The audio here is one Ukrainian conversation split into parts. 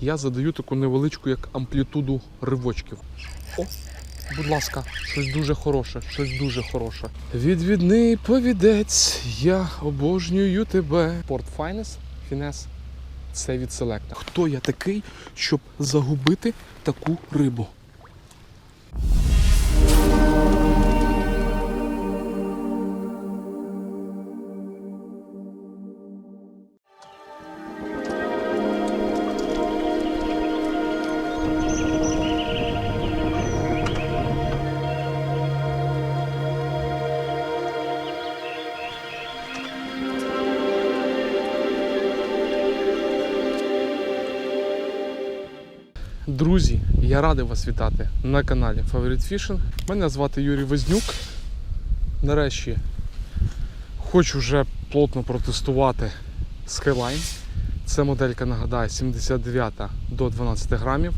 Я задаю таку невеличку як амплітуду ривочків. О, будь ласка, щось дуже хороше, щось дуже хороше. Відвідний повідець, я обожнюю тебе. Порт Файнес, Фінес. Це від селекта. Хто я такий, щоб загубити таку рибу? Я радий вас вітати на каналі Favorite Fishing. Мене звати Юрій Вознюк. Нарешті хочу вже плотно протестувати Skyline. Це моделька, нагадаю, 79 до 12 грамів.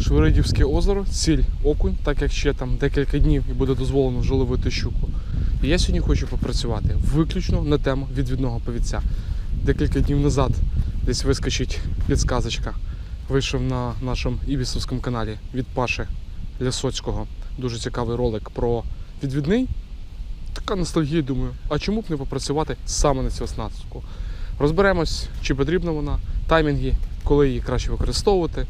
Швиридівське озеро, ціль окунь, так як ще там декілька днів і буде дозволено вже ловити щуку. І я сьогодні хочу попрацювати виключно на тему відвідного повідця. Декілька днів назад десь вискочить підсказочка вийшов на нашому ібісовському каналі від Паши Лясоцького. Дуже цікавий ролик про відвідний. Така ностальгія, думаю, а чому б не попрацювати саме на цю оснастку? Розберемось, чи потрібна вона, таймінги, коли її краще використовувати.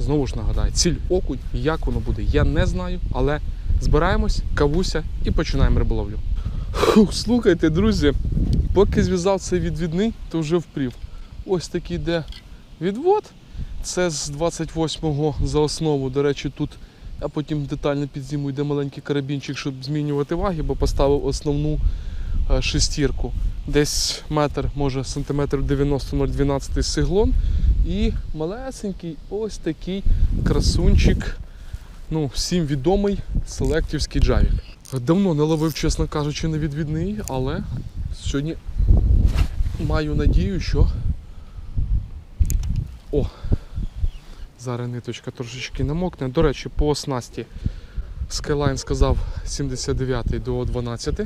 Знову ж нагадаю, ціль окунь, як воно буде, я не знаю, але збираємось, кавуся і починаємо риболовлю. Фух, слухайте, друзі, поки зв'язав цей відвідний, то вже впрів. Ось такий йде відвод. Це з 28-го за основу. До речі, тут я потім детально підзніму йде маленький карабінчик, щоб змінювати ваги, бо поставив основну е, шестірку. Десь метр, може сантиметр 90-012 сиглон. І малесенький ось такий красунчик. Ну, всім відомий селектівський джавік. Давно не ловив, чесно кажучи, на відвідний, але сьогодні маю надію, що. О, Зараз ниточка трошечки намокне. До речі, по оснасті Skyline сказав 79 до 12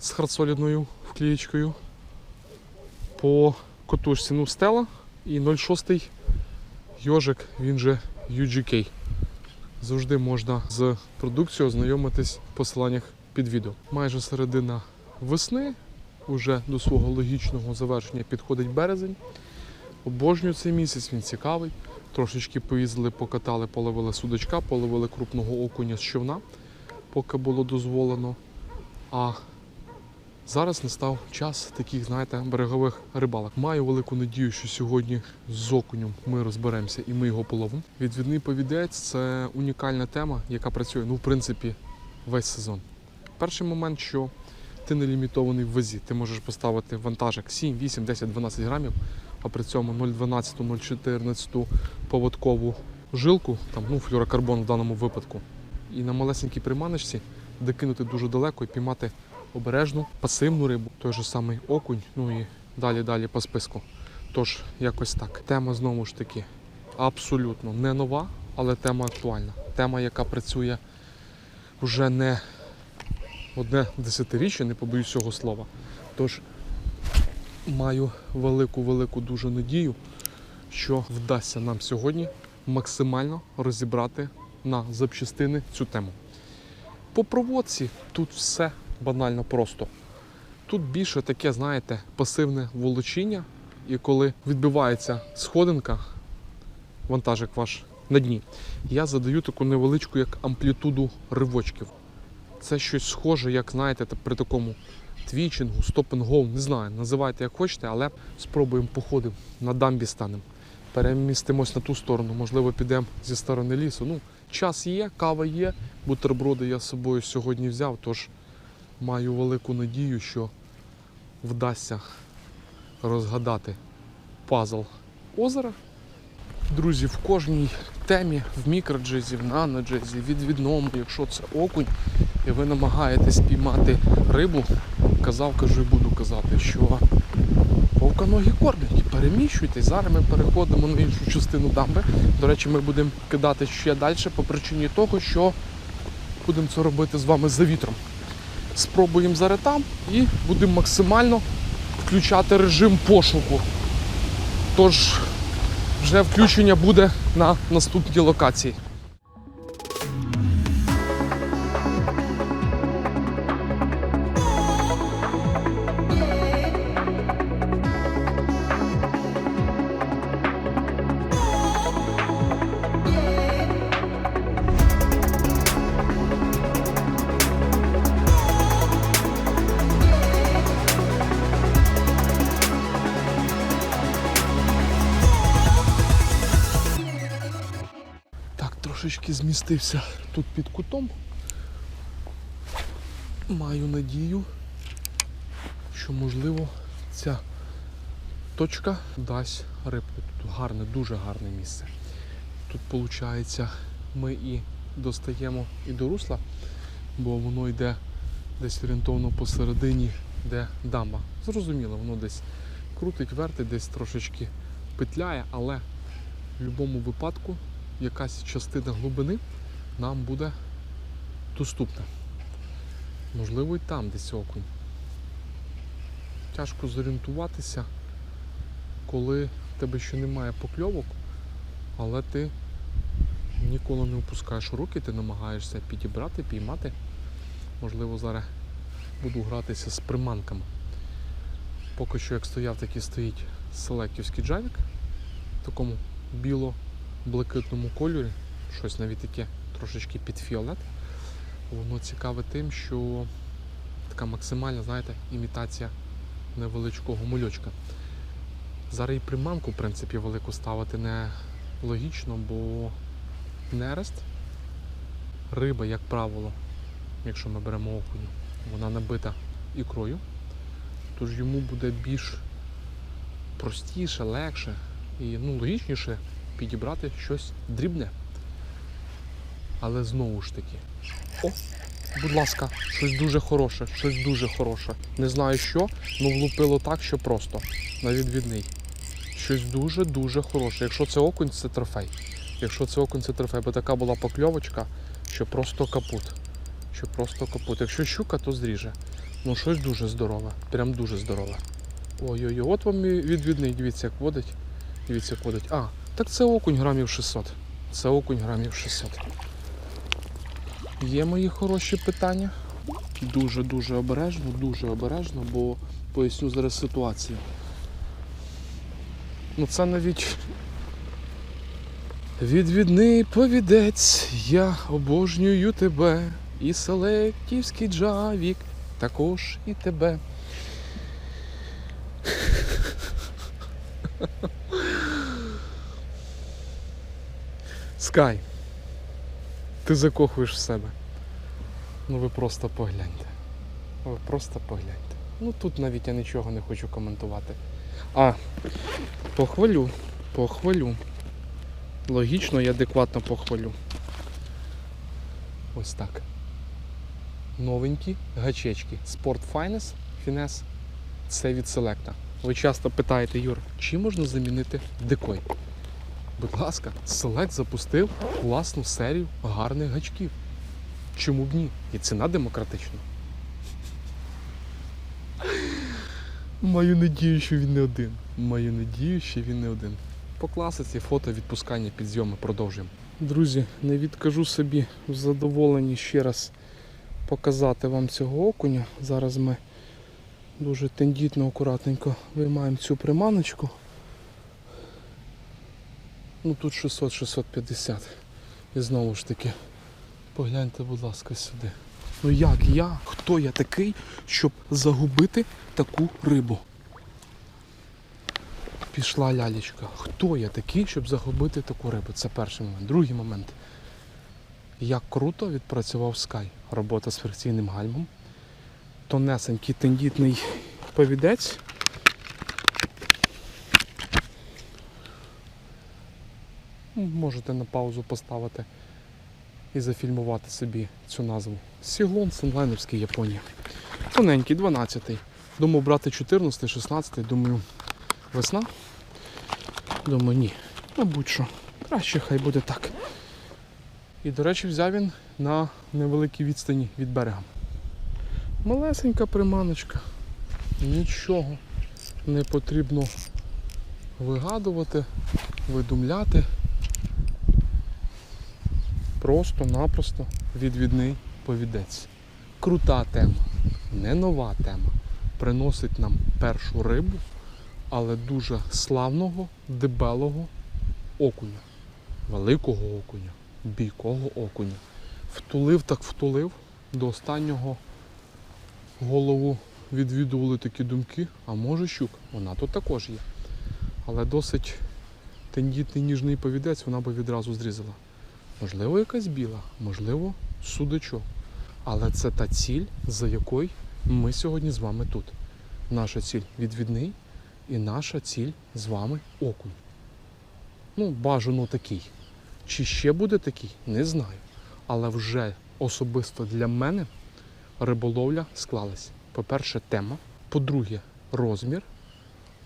з хардсолідною вклієчкою. По котушці ну, Stella і 0,6 йожик, він же UGK. Завжди можна з продукцією ознайомитись в посиланнях під відео. Майже середина весни, уже до свого логічного завершення підходить березень. Обожнюю цей місяць, він цікавий. Трошечки поїздили, покатали, половили судочка, половили крупного окуня з човна, поки було дозволено. А зараз настав час таких, знаєте, берегових рибалок. Маю велику надію, що сьогодні з окунем ми розберемося і ми його половимо. Відвідний повідець це унікальна тема, яка працює, ну, в принципі, весь сезон. Перший момент, що ти не лімітований в вазі. Ти можеш поставити вантажик 7, 8, 10, 12 грамів, а при цьому 0,12, 0,14 поводкову жилку, там, ну, флюрокарбон в даному випадку. І на малесенькій приманочці докинути дуже далеко і піймати обережну пасивну рибу, той же самий окунь, ну і далі-далі по списку. Тож, якось так. Тема знову ж таки абсолютно не нова, але тема актуальна. Тема, яка працює вже не одне десятиріччя, не побоюсь цього слова. Тож маю велику-велику дуже надію, що вдасться нам сьогодні максимально розібрати на запчастини цю тему. По проводці тут все банально просто. Тут більше таке, знаєте, пасивне волочіння, і коли відбивається сходинка, вантажик ваш на дні, я задаю таку невеличку як амплітуду ривочків. Це щось схоже, як знаєте, при такому твічингу, стоп-н-гоу, не знаю, називайте як хочете, але спробуємо походимо на дамбі станемо. Перемістимось на ту сторону, можливо, підемо зі сторони лісу. Ну, час є, кава є, бутерброди я з собою сьогодні взяв, тож маю велику надію, що вдасться розгадати пазл озера. Друзі, в кожній темі, в мікроджезі, в наноджезі, відвідному, якщо це окунь, і ви намагаєтесь піймати рибу, казав, кажу і буду казати, що вовконогі кормять, переміщуйтесь. Зараз ми переходимо на іншу частину дамби. До речі, ми будемо кидати ще далі по причині того, що будемо це робити з вами за вітром. Спробуємо зараз там і будемо максимально включати режим пошуку. Тож вже включення буде на наступній локації. Трошечки змістився тут під кутом. Маю надію, що можливо ця точка дасть рибку. Тут гарне, дуже гарне місце. Тут виходить, ми і достаємо і до русла, бо воно йде десь орієнтовно посередині, де дамба. Зрозуміло, воно десь крутить, вертить, десь трошечки петляє, але в будь-якому випадку якась частина глибини нам буде доступна. Можливо, і там десь окунь. Тяжко зорієнтуватися, коли в тебе ще немає покльовок, але ти ніколи не опускаєш руки, ти намагаєшся підібрати, піймати. Можливо, зараз буду гратися з приманками. Поки що, як стояв, так і стоїть селектівський джавік в такому біло-блакитному кольорі, щось навіть таке трошечки під фіолет. Воно цікаве тим, що така максимальна, знаєте, імітація невеличкого мульочка. Зараз і приманку, в принципі, велику ставити не логічно, бо нерест, риба, як правило, якщо ми беремо окуню, вона набита ікрою, тож йому буде більш простіше, легше і ну, логічніше підібрати щось дрібне. Але знову ж таки, о, будь ласка, щось дуже хороше, щось дуже хороше. Не знаю що, але влупило так, що просто на відвідний. Щось дуже-дуже хороше. Якщо це окунь, це трофей. Якщо це окунь, це трофей, бо така була покльовочка, що просто капут. Що просто капут. Якщо щука, то зріже. Ну щось дуже здорове. Прям дуже здорове. Ой-ой-ой, от вам відвідний, дивіться, як водить. Дивіться, як водить. А, так це окунь грамів 600. Це окунь грамів 600. Є мої хороші питання. Дуже-дуже обережно, дуже обережно, бо поясню зараз ситуацію. Ну це навіть відвідний повідець, я обожнюю тебе. І селектівський джавік, також і тебе. Скай, ти закохуєш в себе. Ну ви просто погляньте. Ви просто погляньте. Ну тут навіть я нічого не хочу коментувати. А, похвалю, похвалю. Логічно і адекватно похвалю. Ось так. Новенькі гачечки. Sport Finest Finesse. Це від Selecta. Ви часто питаєте, Юр, чи можна замінити декой? Будь ласка, Select запустив власну серію гарних гачків. Чому б ні? І ціна демократична. Маю надію, що він не один. Маю надію, що він не один. По класиці фото відпускання під зйоми продовжуємо. Друзі, не відкажу собі в задоволенні ще раз показати вам цього окуня. Зараз ми дуже тендітно, акуратненько виймаємо цю приманочку. Ну тут 600-650. І знову ж таки, погляньте, будь ласка, сюди. Ну як я, хто я такий, щоб загубити таку рибу? Пішла лялечка. Хто я такий, щоб загубити таку рибу? Це перший момент. Другий момент. Як круто відпрацював Sky. Робота з фрикційним гальмом. Тонесенький тендітний повідець. Можете на паузу поставити і зафільмувати собі цю назву. Сіглон Сенлайнерський Японія. Тоненький, 12-й. Думав брати 14, 16, думаю, весна. Думаю, ні. Мабуть що. Краще хай буде так. І, до речі, взяв він на невеликій відстані від берега. Малесенька приманочка. Нічого не потрібно вигадувати, видумляти. Просто-напросто відвідний повідець. Крута тема, не нова тема. Приносить нам першу рибу, але дуже славного, дебелого окуня. Великого окуня, бійкого окуня. Втулив так втулив. До останнього голову відвідували такі думки, а може щук, вона тут також є. Але досить тендітний ніжний повідець вона би відразу зрізала. Можливо, якась біла, можливо, судачок. Але це та ціль, за якою ми сьогодні з вами тут. Наша ціль відвідний і наша ціль з вами окунь. Ну, бажано такий. Чи ще буде такий, не знаю. Але вже особисто для мене риболовля склалась. По-перше, тема, по-друге, розмір.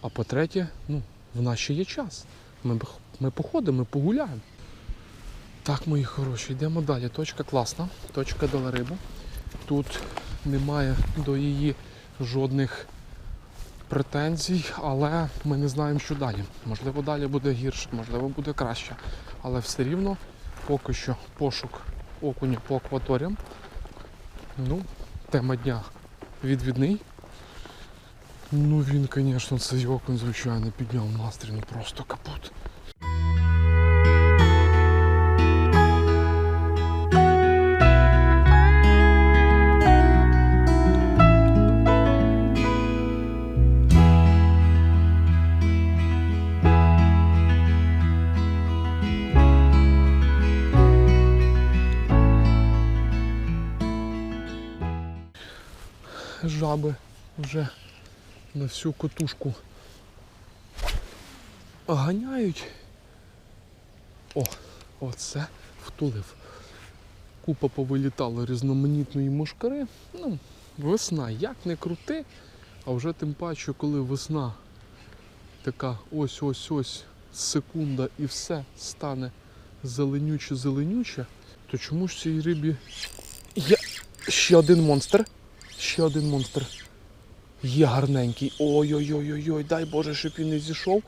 А по-третє, ну, в нас ще є час. Ми, ми походимо, ми погуляємо. Так, мої хороші, йдемо далі. Точка класна, точка дала рибу. Тут немає до її жодних претензій, але ми не знаємо, що далі. Можливо, далі буде гірше, можливо, буде краще. Але все рівно поки що пошук окуня по акваторіям. Ну, тема дня відвідний. Ну він, звісно, цей окунь, звичайно, підняв настрій, ну просто капут. Жаби вже на всю котушку ганяють. О, оце втулив. Купа повилітала різноманітної мушкари. Ну, весна, як не крути, а вже тим паче, коли весна така ось-ось-ось секунда і все стане зеленюче-зеленюче, то чому ж цій рибі є ще один монстр? Ще один монстр. Є гарненький. Ой-ой-ой-ой-ой, дай Боже, щоб він не зійшов.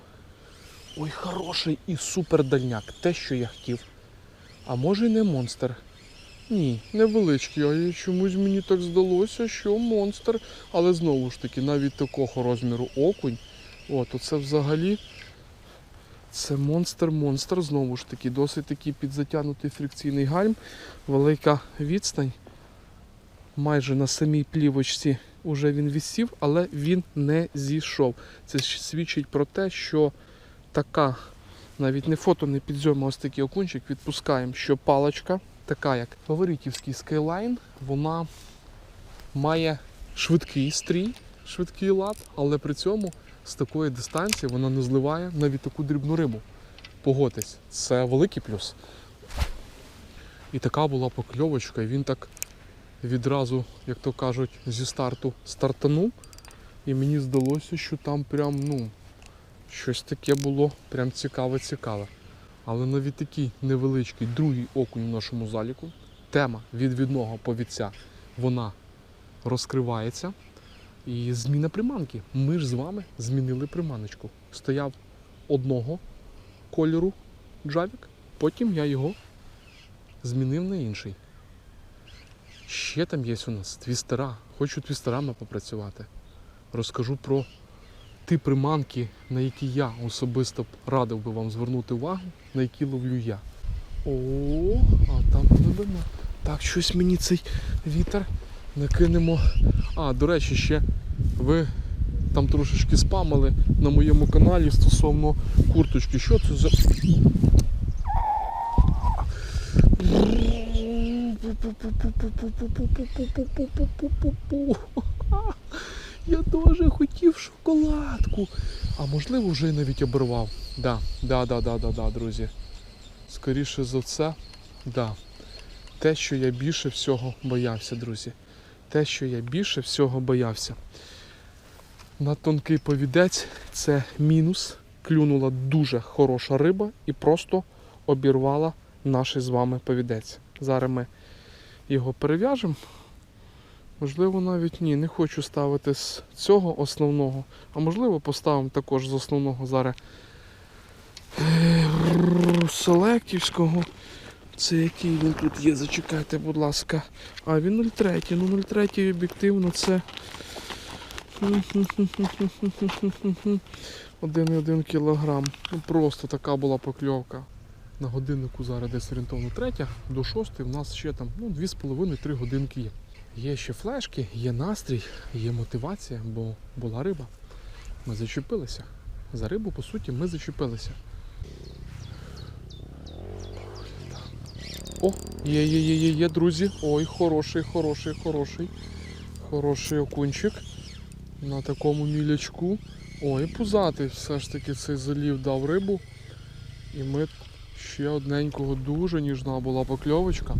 Ой, хороший і супер дальняк. Те, що я хотів. А може й не монстр. Ні, невеличкий, а чомусь мені так здалося, що монстр. Але знову ж таки, навіть такого розміру окунь. О, то це взагалі. Це монстр-монстр, знову ж таки, досить такий підзатягнутий фрикційний гальм, велика відстань майже на самій плівочці вже він висів, але він не зійшов. Це свідчить про те, що така, навіть не фото, не підзьома, ось такий окунчик, відпускаємо, що паличка, така як фаворитівський скайлайн, вона має швидкий стрій, швидкий лад, але при цьому з такої дистанції вона не зливає навіть таку дрібну рибу. Погодьтесь, це великий плюс. І така була покльовочка, і він так відразу, як то кажуть, зі старту стартанув. І мені здалося, що там прям, ну, щось таке було прям цікаве-цікаве. Але навіть такий невеличкий другий окунь в нашому заліку. Тема відвідного повідця, вона розкривається. І зміна приманки. Ми ж з вами змінили приманочку. Стояв одного кольору джавік, потім я його змінив на інший. Ще там є у нас твістера. Хочу твістерами попрацювати. Розкажу про ті приманки, на які я особисто радив би вам звернути увагу, на які ловлю я. О, а там глибина. Так, щось мені цей вітер накинемо. А, до речі, ще ви там трошечки спамили на моєму каналі стосовно курточки. Що це за. Я теж хотів шоколадку. А можливо вже й навіть обірвав. Да, да, да, да, да, да, друзі. Скоріше за все, да. Те, що я більше всього боявся, друзі. Те, що я більше всього боявся. На тонкий повідець це мінус. Клюнула дуже хороша риба і просто обірвала наш з вами повідець. Зараз ми його перев'яжемо. Можливо, навіть ні, не хочу ставити з цього основного, а можливо поставимо також з основного зараз е, Селектівського. Це який він тут є, зачекайте, будь ласка. А він 03. Ну 03 об'єктивно це. 1,1 кілограм. Ну просто така була покльовка. На годиннику зараз десь орієнтовно третя до шостої в нас ще там ну, 2,5-3 годинки є. Є ще флешки, є настрій, є мотивація, бо була риба. Ми зачепилися. За рибу, по суті, ми зачепилися. О, є, є, є, є, є, друзі. Ой, хороший, хороший, хороший. Хороший окунчик. На такому мілячку. Ой, пузатий все ж таки цей залів дав рибу. І ми ще одненького дуже ніжна була покльовочка.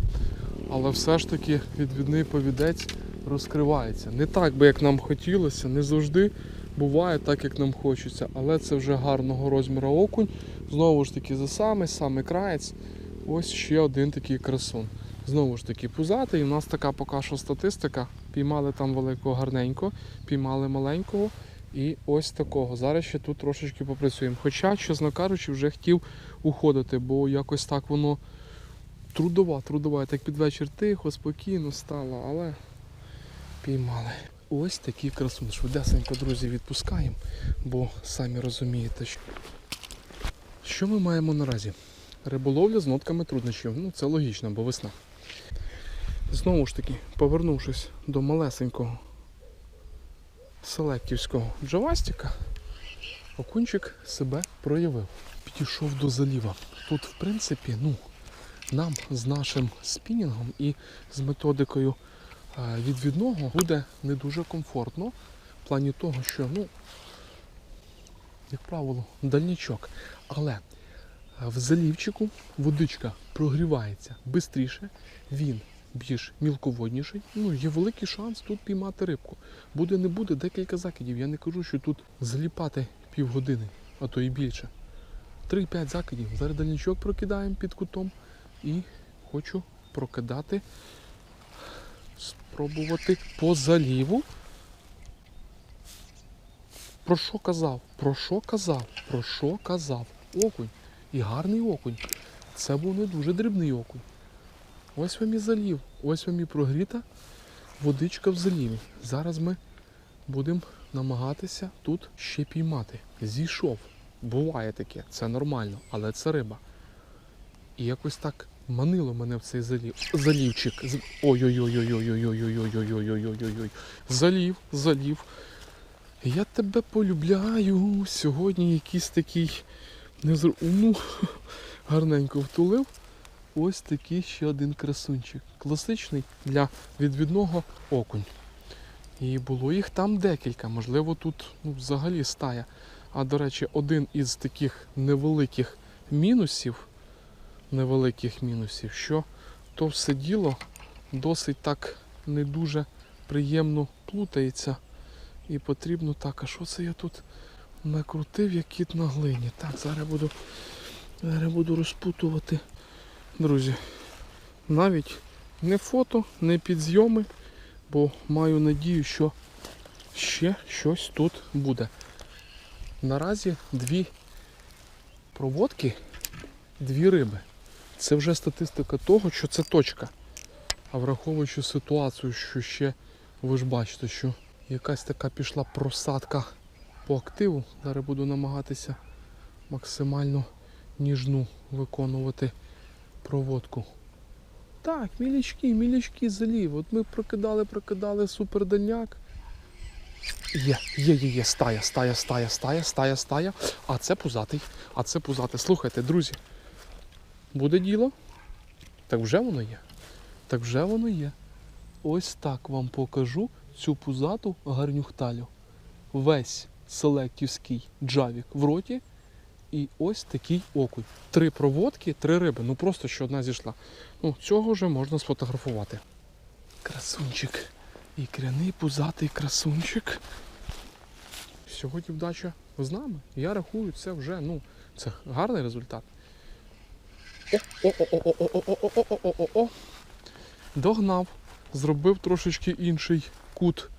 Але все ж таки відвідний повідець розкривається. Не так би, як нам хотілося, не завжди буває так, як нам хочеться. Але це вже гарного розміру окунь. Знову ж таки, за самий, самий краєць. Ось ще один такий красун. Знову ж таки, пузатий. У нас така поки що статистика. Піймали там великого гарненько, піймали маленького. І ось такого. Зараз ще тут трошечки попрацюємо. Хоча, чесно кажучи, вже хотів уходити, бо якось так воно трудова, трудова. Так під вечір тихо, спокійно стало, але піймали. Ось такий красун. Швидесенько, друзі, відпускаємо, бо самі розумієте, що, що ми маємо наразі. Риболовля з нотками труднощів. Ну, це логічно, бо весна. Знову ж таки, повернувшись до малесенького селектівського джавастика, окунчик себе проявив. Підійшов до заліва. Тут, в принципі, ну, нам з нашим спінінгом і з методикою е, відвідного буде не дуже комфортно. В плані того, що, ну, як правило, дальнічок. Але е, в залівчику водичка прогрівається швидше, він більш мілководніший. Ну, є великий шанс тут піймати рибку. Буде не буде декілька закидів. Я не кажу, що тут заліпати півгодини, а то і більше. 3-5 закидів. Зараз дальничок прокидаємо під кутом і хочу прокидати, спробувати по заліву. Про що казав? Про що казав? Про що казав? Окунь. І гарний окунь. Це був не дуже дрібний окунь. Ось вам і залів. Ось вам і прогріта водичка в заліві. Зараз ми будемо намагатися тут ще піймати. Зійшов. Буває таке, це нормально, але це риба. І якось так манило мене в цей залів. Залівчик. Ой-ой-ой-ой-ой-ой-ой-ой-ой-ой-ой-ой-ой-ой. Залів, залів. Я тебе полюбляю. Сьогодні якийсь такий незр... ну, гарненько втулив. Ось такий ще один красунчик. Класичний для відвідного окунь. І було їх там декілька. Можливо, тут ну, взагалі стая. А до речі, один із таких невеликих мінусів, невеликих мінусів, що то все діло досить так не дуже приємно плутається. І потрібно так, а що це я тут накрутив, як кіт на глині. Так, зараз буду, зараз буду розпутувати. Друзі, навіть не фото, не підзйоми, бо маю надію, що ще щось тут буде. Наразі дві проводки, дві риби. Це вже статистика того, що це точка. А враховуючи ситуацію, що ще ви ж бачите, що якась така пішла просадка по активу. Зараз буду намагатися максимально ніжну виконувати проводку. Так, мілячки, мілячки залів. От ми прокидали, прокидали супердальняк. Є, є, є, є, стая, стая, стая, стая, стая, стая. А це пузатий. А це пузатий. Слухайте, друзі. Буде діло? Так вже воно є. Так вже воно є. Ось так вам покажу цю пузату гарнюхталю. Весь селектівський джавік в роті. І ось такий окунь. Три проводки, три риби. Ну просто що одна зійшла. Ну, цього вже можна сфотографувати. Красунчик. Ікряний пузатий красунчик. Сьогодні вдача з нами. Я рахую, це вже, ну, це гарний результат. О-о-о-о-о-о-о-о-о-о-о. Догнав. Зробив трошечки інший кут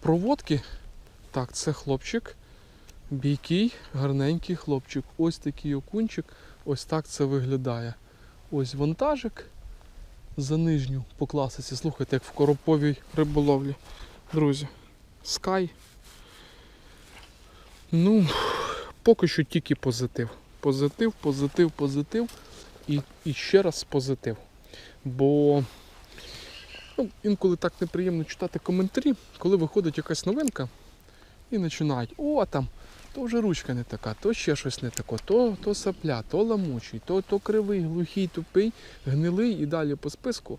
проводки. Так, це хлопчик. Бійкий, гарненький хлопчик. Ось такий окунчик. Ось так це виглядає. Ось вантажик за нижню по класиці. Слухайте, як в короповій риболовлі. Друзі. Скай. Ну, поки що тільки позитив. Позитив, позитив, позитив і, і ще раз позитив. Бо ну, інколи так неприємно читати коментарі, коли виходить якась новинка і починають, о, там, то вже ручка не така, то ще щось не таке, то, то сапля, то ламучий, то, то кривий, глухий, тупий, гнилий і далі по списку.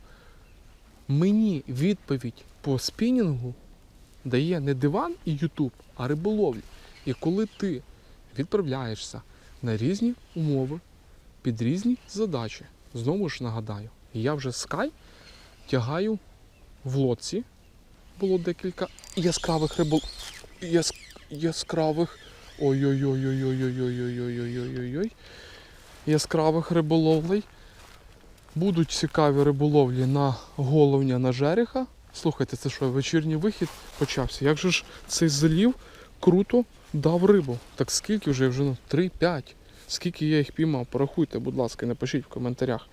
Мені відповідь по спінінгу дає не диван і Ютуб, а риболовлі. І коли ти відправляєшся на різні умови, під різні задачі, знову ж нагадаю, я вже Sky тягаю в лодці. Було декілька яскравих рибол... Яс... яскравих. Ой-ой-ой-ой-ой-ой-ой-ой-ой-ой-ой-ой. Яскравих риболовлей. Будуть цікаві риболовлі на головня на жереха. Слухайте, це що, вечірній вихід почався. Як же ж цей залів круто дав рибу? Так скільки вже вже ну, 3-5. Скільки я їх піймав? Порахуйте, будь ласка, напишіть в коментарях.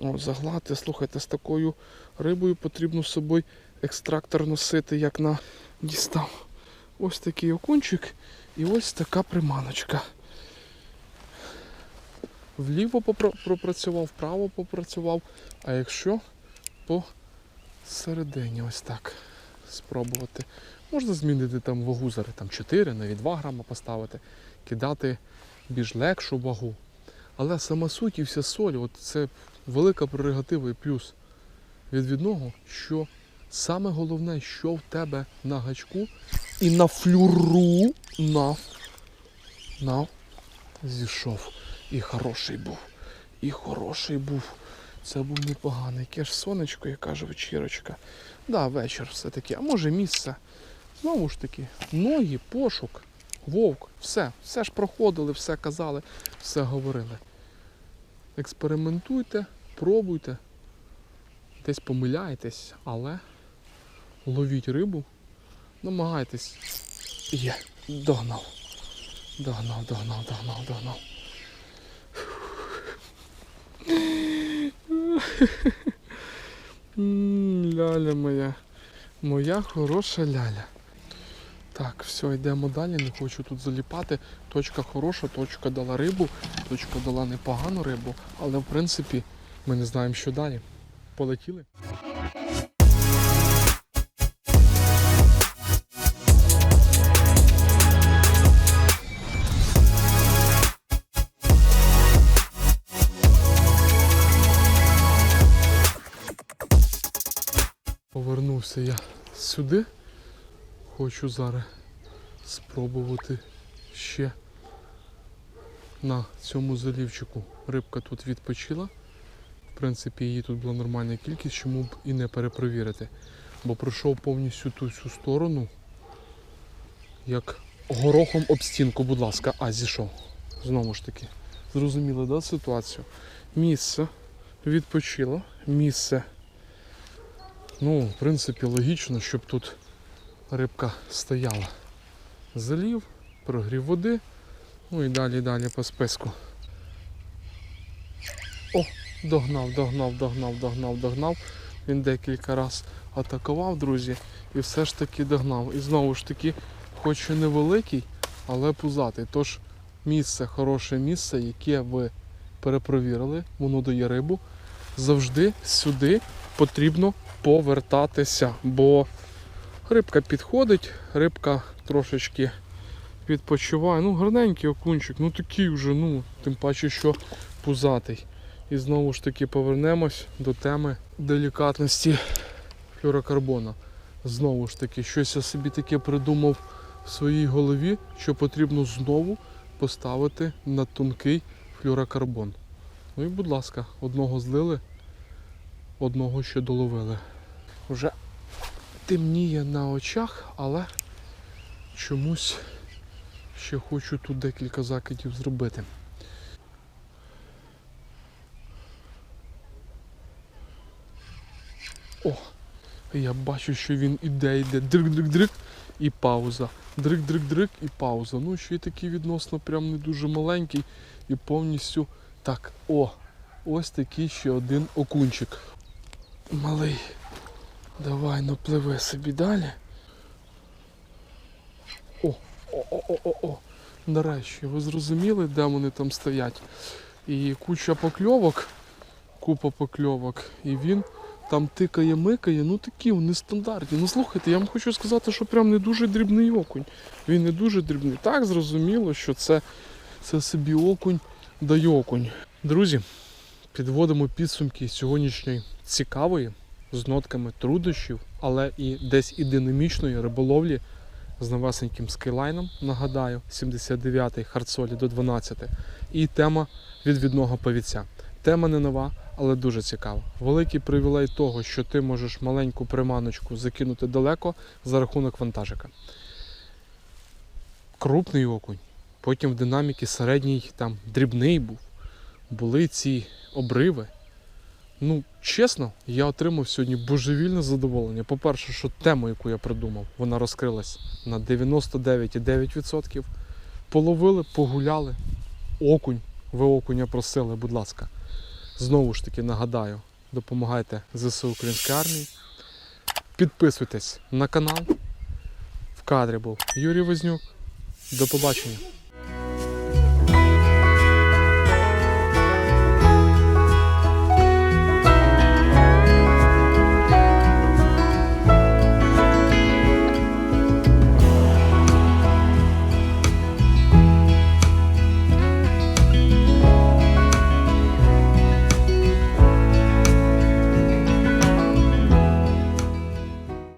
О, загладьте, слухайте, з такою рибою потрібно з собою екстрактор носити, як на дістав. Ось такий окунчик і ось така приманочка. Вліво пропрацював, вправо попрацював, а якщо по середині ось так спробувати. Можна змінити там вагу зараз там 4, навіть 2 грама поставити, кидати більш легшу вагу. Але сама суть і вся соль, от це велика прерогатива і плюс відвідного, що саме головне, що в тебе на гачку і на флюру на, на зійшов. І хороший був. І хороший був. Це був непоганий. Яке ж сонечко, яка ж вечірочка. Да, вечір все-таки. А може місце. Знову ж таки, ноги, пошук, вовк, все. Все ж проходили, все казали, все говорили. Експериментуйте, пробуйте, десь помиляєтесь, але ловіть рибу, намагайтесь. Є, догнав. Догнав, догнав, догнав, догнав. Ляля моя, моя хороша ляля. Так, все, йдемо далі, не хочу тут заліпати. Точка хороша, точка дала рибу, точка дала непогану рибу, але в принципі ми не знаємо, що далі. Полетіли. Повернувся я сюди. Хочу зараз спробувати ще на цьому залівчику. Рибка тут відпочила. В принципі, її тут була нормальна кількість, чому б і не перепровірити. Бо пройшов повністю ту цю сторону, як горохом об стінку, будь ласка, а зійшов. Знову ж таки. Зрозуміли, да, ситуацію? Місце відпочило, місце. Ну, в принципі, логічно, щоб тут рибка стояла. Залів, прогрів води, ну і далі далі по списку. О, догнав, догнав, догнав, догнав, догнав. Він декілька разів атакував, друзі, і все ж таки догнав. І знову ж таки, хоч і невеликий, але пузатий. Тож місце, хороше місце, яке ви перепровірили, воно дає рибу. Завжди сюди потрібно повертатися, бо рибка підходить, рибка трошечки відпочиває. Ну, гарненький окунчик, ну такий вже, ну, тим паче, що пузатий. І знову ж таки повернемось до теми делікатності флюрокарбона. Знову ж таки, щось я собі таке придумав в своїй голові, що потрібно знову поставити на тонкий флюрокарбон. Ну і будь ласка, одного злили, одного ще доловили. Вже темніє на очах, але чомусь ще хочу тут декілька закидів зробити. О, я бачу, що він іде, йде дрик-дрик-дрик і пауза. дрик-дрик-дрик і пауза. Ну, ще й такий відносно прям не дуже маленький і повністю. Так, о, ось такий ще один окунчик. Малий. Давай, ну пливи собі далі. О, о, о, о, о, о. Нарешті, ви зрозуміли, де вони там стоять? І куча покльовок, купа покльовок, і він там тикає, микає, ну такі вони стандартні. Ну слухайте, я вам хочу сказати, що прям не дуже дрібний окунь. Він не дуже дрібний. Так зрозуміло, що це, це собі окунь да й окунь. Друзі, підводимо підсумки сьогоднішньої цікавої з нотками труднощів, але і десь і динамічної риболовлі з новесеньким скайлайном, нагадаю, 79-й хардсолі до 12 і тема відвідного повіця. Тема не нова, але дуже цікава. Великий привілей того, що ти можеш маленьку приманочку закинути далеко за рахунок вантажика. Крупний окунь, потім в динаміки середній там дрібний був. Були ці обриви. Ну, чесно, я отримав сьогодні божевільне задоволення. По-перше, що тему, яку я придумав, вона розкрилась на 99,9%. Половили, погуляли. Окунь. Ви окуня просили, будь ласка. Знову ж таки нагадаю, допомагайте ЗСУ Української армії. Підписуйтесь на канал. В кадрі був Юрій Вознюк. До побачення.